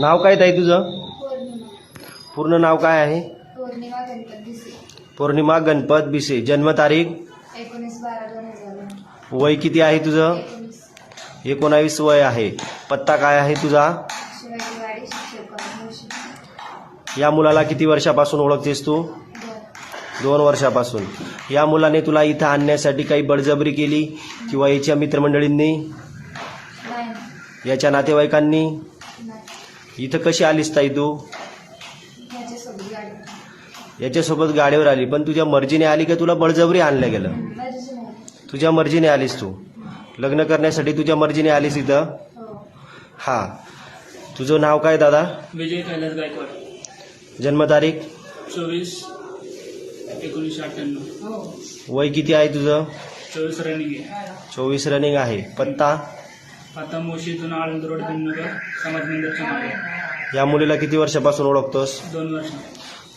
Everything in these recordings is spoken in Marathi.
नाव काय ताई तुझं? पूर्ण नाव काय आहे? पौर्णिमा गणपत दिसे पौर्णिमा गणपत बिसे. जन्मतारीख एकोणीस बारा दोन हजार वय किती आहे तुझं? एकोणीस. एकोणावीस वय आहे. पत्ता काय आहे तुझा? शिक्षक मुळशी या मुलाला किती वर्षापासून ओळखतेस तू? दोन वर्षापासून. या मुलाने तुला इथं आणण्यासाठी काही बळजबरी केली किंवा याच्या मित्रमंडळींनी? नाही. याच्या नातेवाईकांनी? नाही. इथं कशी आलीस ताई तू? याच्यासोबत गाडीवर आली पण तुझ्या मर्जीने आली का तुला बळजबरी आणलं गेलं? तुझ्या मर्जीने आलीस तू. लग्न करण्यासाठी तुझ्या मर्जीने आलीस इथं? हो. हा. तुझं नाव काय दादा? विजय कैलास गायकवाड. जन्मतारीख चोवीस एकोणीसशे अठ्ठ्याण्णव. हो. वय किती आहे तुझं? चोवीस रनिंग आहे. चोवीस रनिंग आहे. पत्ता? आता मोशीतून आळंद रोड भीमनगर समाज मंदिरच्या मागे या मुलीला किती वर्षापासून ओळखतोस? दोन वर्ष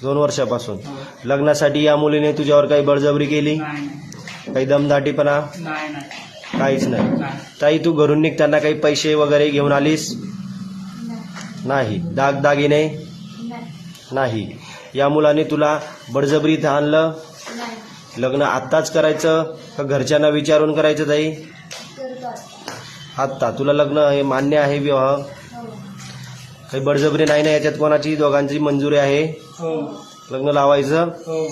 दोन वर्षापासून. हो. लग्नासाठी या मुलीने तुझ्यावर काही बळजबरी केली? नाही काही दमदाटीपणा? नाही नाही. काहीच नाही. नाही. ताई तू घरून निघताना काही पैसे वगैरे घेऊन आलीस? नाही. नाही दागदागिने? नाही. नाही या मुलाने तुला बळजबरी इथं आणलं? नाही. लग्न आत्ताच करायचं का घरच्यांना विचारून करायचं ताई? करतो आत्ता तुला लग्न हे मान्य आहे विवाह? काही बळजबरी नाही ना याच्यात कोणाची? दोघांची मंजुरी आहे. हो. लग्न लावायचं? हो.